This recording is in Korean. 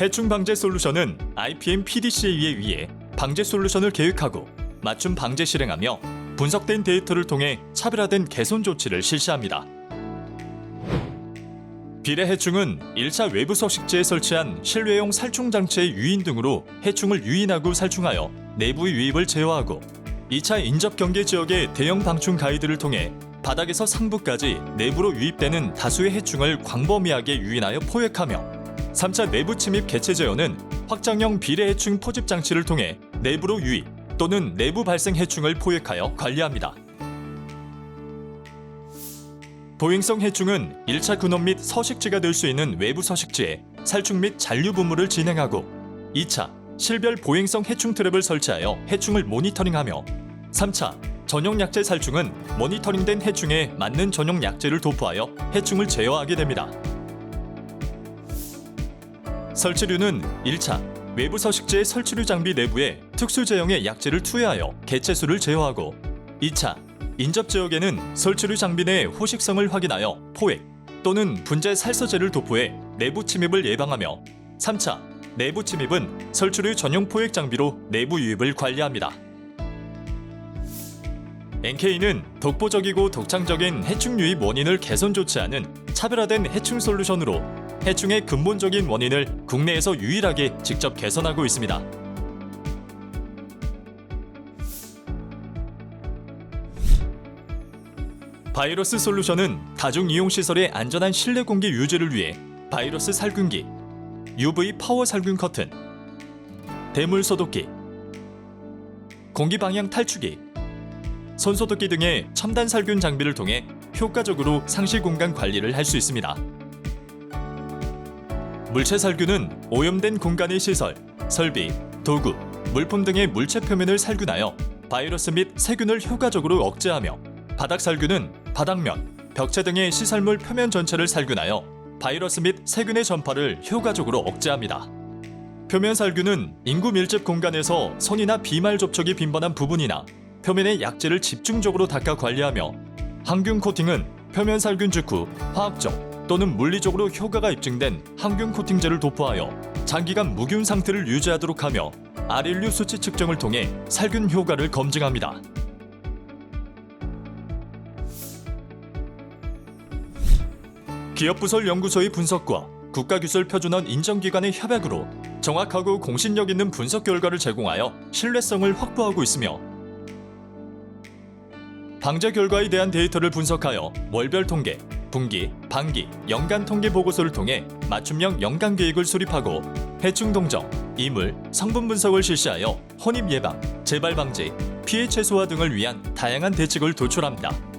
해충 방제 솔루션은 IPM PDCA에 의해 방제 솔루션을 계획하고 맞춤 방제 실행하며 분석된 데이터를 통해 차별화된 개선 조치를 실시합니다. 비례 해충은 1차 외부 서식지에 설치한 실외용 살충 장치의 유인 등으로 해충을 유인하고 살충하여 내부의 유입을 제어하고 2차 인접 경계 지역의 대형 방충 가이드를 통해 바닥에서 상부까지 내부로 유입되는 다수의 해충을 광범위하게 유인하여 포획하며 3차 내부 침입 개체 제어는 확장형 비례 해충 포집 장치를 통해 내부로 유입 또는 내부 발생 해충을 포획하여 관리합니다. 보행성 해충은 1차 근원 및 서식지가 될 수 있는 외부 서식지에 살충 및 잔류 분무를 진행하고 2차 실별 보행성 해충 트랩을 설치하여 해충을 모니터링하며 3차 전용 약제 살충은 모니터링된 해충에 맞는 전용 약제를 도포하여 해충을 제어하게 됩니다. 설치류는 1차 외부 서식지의 설치류 장비 내부에 특수 제형의 약제를 투여하여 개체수를 제어하고 2차 인접 지역에는 설치류 장비 내 호식성을 확인하여 포획 또는 분재 살서제를 도포해 내부 침입을 예방하며 3차 내부 침입은 설치류 전용 포획 장비로 내부 유입을 관리합니다. NK는 독보적이고 독창적인 해충 유입 원인을 개선 조치하는 차별화된 해충 솔루션으로 해충의 근본적인 원인을 국내에서 유일하게 직접 개선하고 있습니다. 바이러스 솔루션은 다중 이용 시설의 안전한 실내 공기 유지를 위해 바이러스 살균기, UV 파워 살균 커튼, 대물 소독기, 공기 방향 탈취기, 손소독기 등의 첨단 살균 장비를 통해 효과적으로 상시 공간 관리를 할 수 있습니다. 물체 살균은 오염된 공간의 시설, 설비, 도구, 물품 등의 물체 표면을 살균하여 바이러스 및 세균을 효과적으로 억제하며 바닥 살균은 바닥면, 벽체 등의 시설물 표면 전체를 살균하여 바이러스 및 세균의 전파를 효과적으로 억제합니다. 표면 살균은 인구 밀집 공간에서 손이나 비말 접촉이 빈번한 부분이나 표면의 약재를 집중적으로 닦아 관리하며 항균 코팅은 표면 살균 직후 화학적 또는 물리적으로 효과가 입증된 항균 코팅제를 도포하여 장기간 무균 상태를 유지하도록 하며 아릴류 수치 측정을 통해 살균 효과를 검증합니다. 기업부설 연구소의 분석과 국가기술 표준원 인정기관의 협약으로 정확하고 공신력 있는 분석 결과를 제공하여 신뢰성을 확보하고 있으며 방제 결과에 대한 데이터를 분석하여 월별 통계, 분기, 반기, 연간 통계 보고서를 통해 맞춤형 연간 계획을 수립하고 해충 동정, 이물, 성분 분석을 실시하여 혼입 예방, 재발 방지, 피해 최소화 등을 위한 다양한 대책을 도출합니다.